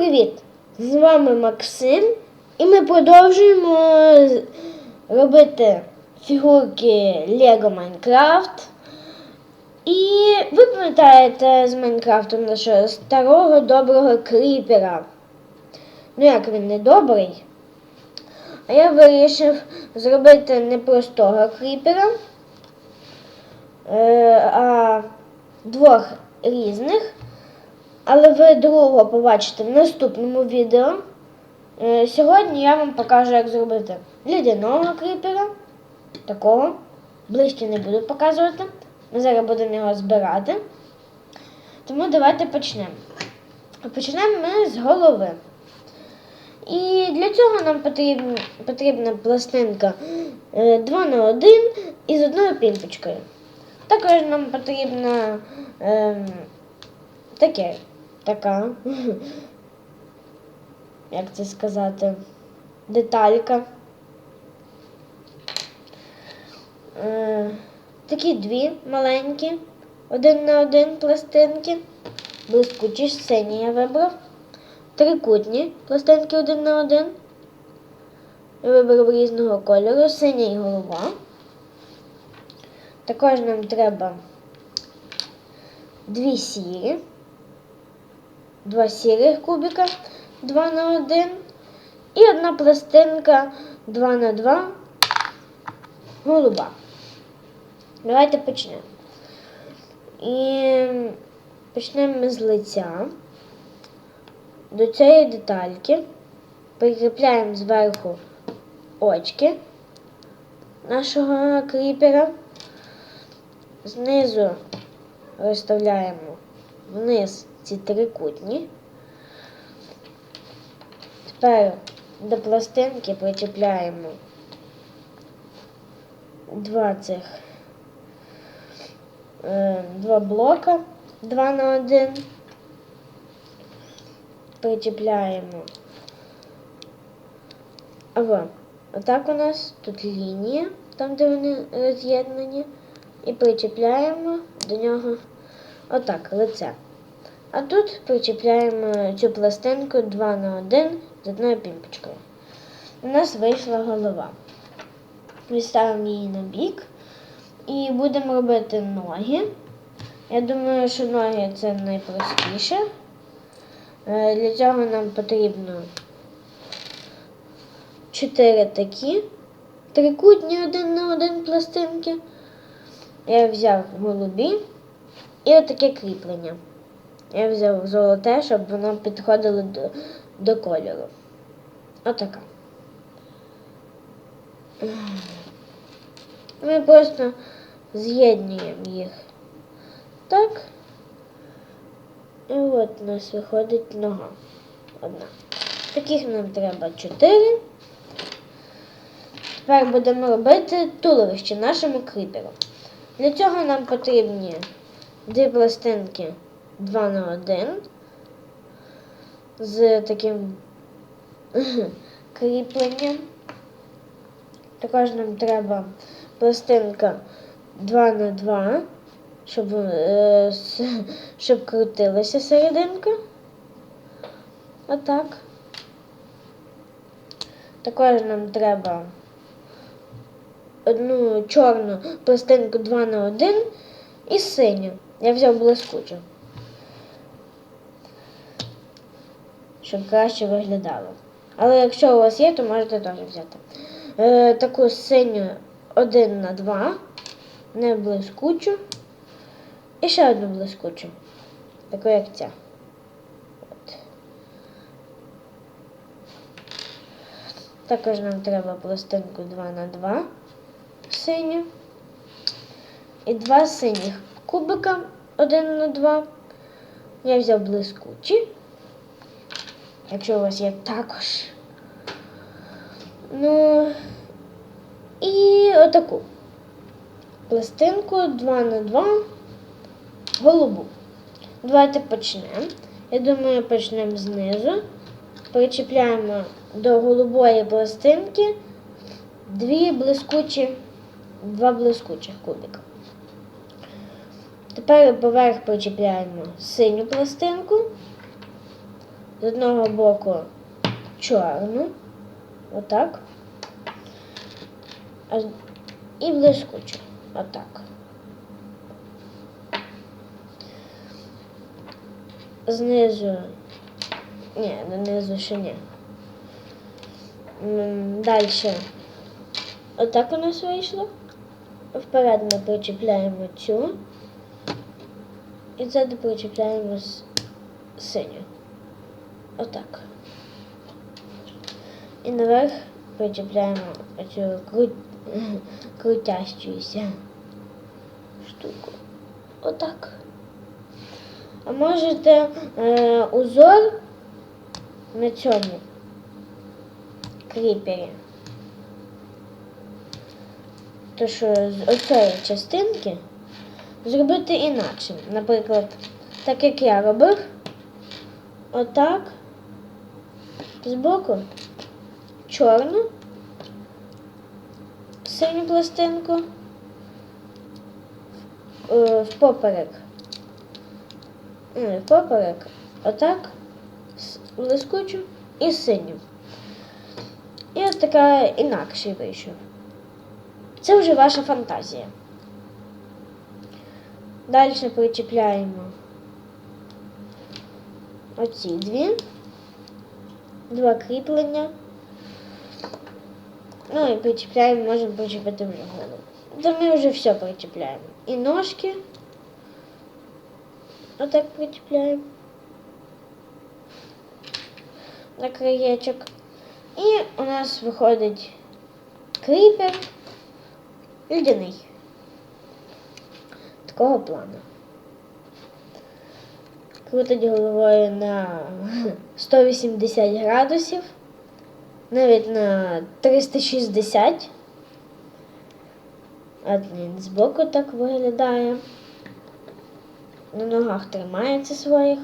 привіт! З вами Максим, і ми продовжуємо робити фігурки Lego Minecraft. І ви пам'ятаєте з Майнкрафтом нашого старого доброго кріпера. Ну як він не добрий. А я вирішив зробити не простого кріпера, е, а двох різних. Але ви другого побачите в наступному відео. Е, Сьогодні я вам покажу, як зробити лідяного кріпера. Такого. Ближче не буду показувати. Ми зараз будемо його збирати. Тому давайте почнемо. Почнемо ми з голови. І для цього нам потрібна, потрібна пластинка 2 на 1 із одною пімпочкою. Також нам потрібна ем, таке, така, як це сказати, деталька. Е, такі дві маленькі, один на один пластинки. Блискучі сині я вибрав. Трикутні пластинки один на один. Я вибрав різного кольору, синя і голова. Також нам треба дві сірі, два сірих кубика 2 на 1 і одна пластинка 2 на 2 голуба. Давайте почнемо. І почнемо ми з лиця. До цієї детальки прикріпляємо зверху очки нашого кріпера. Знизу розставляємо вниз ці трикутні. Тепер до пластинки причепляємо два цих е, два блока 2 на 1. Причепляємо. Або отак у нас тут лінія, там де вони роз'єднані. І причепляємо до нього отак лице. А тут причепляємо цю пластинку 2 на 1 з одною пімпочкою. У нас вийшла голова. Відставимо її на бік і будемо робити ноги. Я думаю, що ноги це найпростіше. Е, Для цього нам потрібно 4 такі трикутні один на один пластинки. Я взяв голубі і отаке кріплення. Я взяв золоте, щоб воно підходило до, до кольору. Отака. Ми просто з'єднуємо їх так. І от у нас виходить нога. Одна. Таких нам треба чотири. Тепер будемо робити туловище нашому кріперу. Для цього нам потрібні дві пластинки 2 на 1 з таким кріпленням. Також нам треба пластинка 2 на 2 щоб, е, щоб крутилася серединка. Отак. Також нам треба одну чорну пластинку 2 на 1 і синю. Я взяв блискучу. Щоб краще виглядало. Але якщо у вас є, то можете теж взяти. Е, таку синю 1 на 2, не блискучу. І ще одну блискучу. Таку як ця. От. Також нам треба пластинку 2 на 2 синю. І два синіх кубика 1 на 2. Я взяв блискучі. Якщо у вас є також. Ну і отаку. Пластинку 2 на 2 голубу. Давайте почнемо. Я думаю, почнемо знизу. Причіпляємо до голубої пластинки дві блискучі, два блискучих кубика. Тепер поверх причіпляємо синю пластинку. З одного боку чорну. Отак. І блискучу. Отак. Знизу. Ні, донизу ще ні. Далі. Отак у нас вийшло. Вперед ми причіпляємо цю. І ззаду причіпляємо синю. Отак. І наверх причіпляємо оцю кру... крутящуюся штуку. Отак. А можете е, узор на цьому кріпері. То що з оцієї частинки зробити інакше. Наприклад, так як я робив, отак, збоку чорну, синю пластинку, е, в поперек. Не, в поперек. Отак, блискучу і синю. І от така інакший вийшов. Це вже ваша фантазія. Далі причіпляємо оці дві, два кріплення. Ну і причіпляємо, можемо причепити вже голову. То ми вже все причіпляємо. І ножки. Отак причіпляємо. На краєчок. І у нас виходить кріпер льодяний. Такого плану. Крутить головою на 180 градусів, навіть на 360. А він збоку так виглядає. На ногах тримається своїх.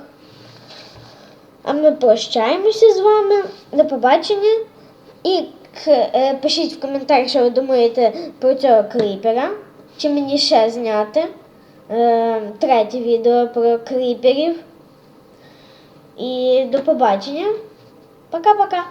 А ми прощаємося з вами. До побачення. І е, пишіть в коментарях, що ви думаєте про цього кріпера. Чи мені ще зняти е, третє відео про кріперів. І до побачення. Пока-пока.